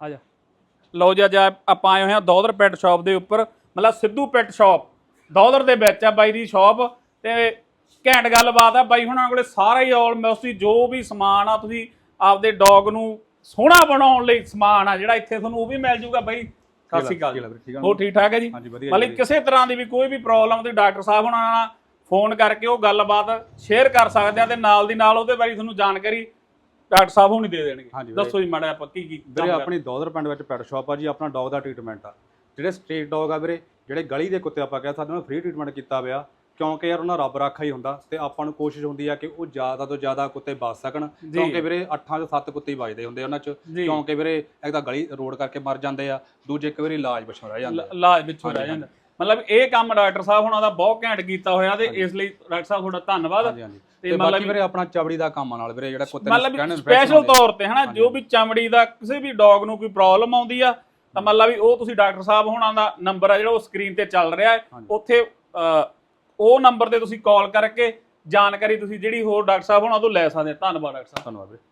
ਆ ਜਾ। ਲਓ ਜੀ ਅੱਜ ਆਪਾਂ ਆਏ ਹੋਏ ਆ ਦੌਦਰ ਪੈਟ ਸ਼ਾਪ ਦੇ ਉੱਪਰ ਮਤਲਬ ਸਿੱਧੂ ਪੈਟ ਸ਼ਾਪ। ਦੌਦਰ ਦੇ ਵਿੱਚ ਆ ਬਾਈ ਦੀ ਸ਼ਾਪ ਤੇ ਘੈਂਟ ਗੱਲਬਾਤ ਆ। ਬਾਈ ਹੁਣਾਂ ਕੋਲੇ ਸਾਰਾ ਹੀ ਆਲਮੋਸਟ ਹੀ ਜੋ ਵੀ ਸਮਾਨ ਆ ਤੁਸੀਂ ਆਪਦੇ ਡੌਗ ਨੂੰ ਸੋਹਣਾ ਬਣਾਉਣ ਲਈ ਸਮਾਨ ਆ ਜਿਹੜਾ ਇੱਥੇ ਤੁਹਾਨੂੰ ਉਹ ਵੀ ਮਿਲ ਜੂਗਾ ਬਾਈ। ਸਤਿ ਸ਼੍ਰੀ ਅਕਾਲ ਵੀਰੇ, ਠੀਕ ਠੀਕ ਹੈ ਜੀ? ਮਤਲਬ। ਕਿਸੇ ਤਰ੍ਹਾਂ ਦੀ ਵੀ ਕੋਈ ਵੀ ਪ੍ਰੋਬਲਮ ਤੇ ਡਾਕਟਰ ਸਾਹਿਬ ਹੁਣਾਂ ਨਾਲ ਫੋਨ ਕਰਕੇ ਉਹ ਗੱਲਬਾਤ ਸ਼ੇਅਰ ਕਰ ਸਕਦੇ ਆ ਤੇ ਨਾਲ ਦੀ ਨਾਲ ਉਹਦੇ ਬਾਰੇ ਤੁਹਾਨੂੰ ਜਾਣਕਾਰੀ ਡਾਕਟਰ ਸਾਹਿਬ ਹੁਣੀ ਦੇ ਦੇਣਗੇ। ਦੱਸੋ ਜੀ ਮਾੜਾ ਆਪਾਂ ਕੀ ਕੀ ਵੀਰੇ ਆਪਣੀ ਦੌਦਰ ਪਿੰਡ ਵਿੱਚ ਪੈਟ ਸ਼ਾਪ ਆ ਜੀ ਆਪਣਾ ਡੌਗ ਦਾ ਟ੍ਰੀਟਮੈਂਟ ਆ। ਜਿਹੜੇ ਸਟ੍ਰੀਟ ਡੌਗ ਆ ਵੀਰੇ ਜਿਹੜੇ ਗਲੀ ਦੇ ਕੁੱਤੇ ਆਪਾਂ ਕਹਿ ਸਕਦੇ ਹਾਂ ਫ੍ਰੀ ਟ੍ਰੀਟਮੈਂਟ ਕੀਤਾ ਹੋਇਆ। ਕਿਉਂਕਿ ਯਾਰ ਉਹਨਾਂ ਰੱਬ ਰਾਖਾ ਹੀ ਹੁੰਦਾ ਤੇ ਆਪਾਂ ਨੂੰ ਕੋਸ਼ਿਸ਼ ਹੁੰਦੀ ਆ ਕਿ ਉਹ ਜ਼ਿਆਦਾ ਤੋਂ ਜ਼ਿਆਦਾ ਕੁੱਤੇ ਬਚ ਸਕਣ। ਕਿਉਂਕਿ ਵੀਰੇ 8 ਤੋਂ 7 ਕੁੱਤੇ ਹੀ ਬਚਦੇ ਹੁੰਦੇ ਉਹਨਾਂ ਚ। ਕਿਉਂਕਿ ਵੀਰੇ ਇੱਕ ਤਾਂ ਗਲੀ ਰੋਡ ਕਰਕੇ ਮਰ ਜਾਂਦੇ ਆ ਦੂਜੇ ਇੱਕ ਵਾਰੀ ਇਲਾਜ ਪਿੱਛੋਂ ਰਹਿ ਜਾਂਦੇ ਇਲਾਜ ਵਿੱਚੋਂ ਰਹਿ ਜਾਂਦਾ। ਮਤਲਬ ਇਹ ਕੰਮ ਡਾਕਟਰ ਸਾਹਿਬ ਹੁਣਾਂ ਦਾ ਬਹੁਤ ਘੈਂਟ ਕੀਤਾ ਹੋਇਆ ਤੇ ਇਸ ਲਈ ਡਾਕਟਰ ਸਾਹਿਬ ਤੁਹਾਡਾ ਧੰਨਵਾਦ। ਹਾਂਜੀ ਹਾਂਜੀ। ਤੇ ਤੇ ਮਤਲਬ ਬਾਕੀ ਵੀਰੇ ਆਪਣਾ ਚਬੜੀ ਦਾ ਕੰਮ ਨਾਲ ਵੀਰੇ ਜਿਹੜਾ ਕੁੱਤੇ ਮਤਲਬ ਸਪੈਸ਼ਲ। ਤੌਰ ਤੇ ਹਨਾ ਜੋ ਵੀ ਚਮੜੀ ਦਾ ਕਿਸੇ ਵੀ ਡੌਗ ਨੂੰ ਕੋਈ ਪ੍ਰੋਬਲਮ ਆਉਂਦੀ ਆ ਤਾਂ ਮਤਲਬ ਵੀ ਉਹ ਤੁਸੀਂ ਡਾਕਟਰ ਸਾਹਿਬ ਹੁਣਾਂ ਦਾ ਨੰਬਰ ਆ ਜਿਹੜਾ ਉਹ ਸਕਰੀਨ ਤੇ ਚੱਲ ਰਿਹਾ ਹੈ। ਉੱਥੇ ਉਹ ਨੰਬਰ ਤੇ ਤੁਸੀਂ ਕਾਲ ਕਰਕੇ ਜਾਣਕਾਰੀ ਤੁਸੀਂ ਜਿਹੜੀ ਹੋਰ ਡਾਕਟਰ ਸਾਹਿਬ ਹੁਣਾਂ ਤੋਂ ਲੈ ਸਕਦੇ ਧੰਨਵਾਦ ਡਾਕਟਰ ਸਾਹਿਬ। ਧੰਨਵਾਦ ਵੀਰੇ।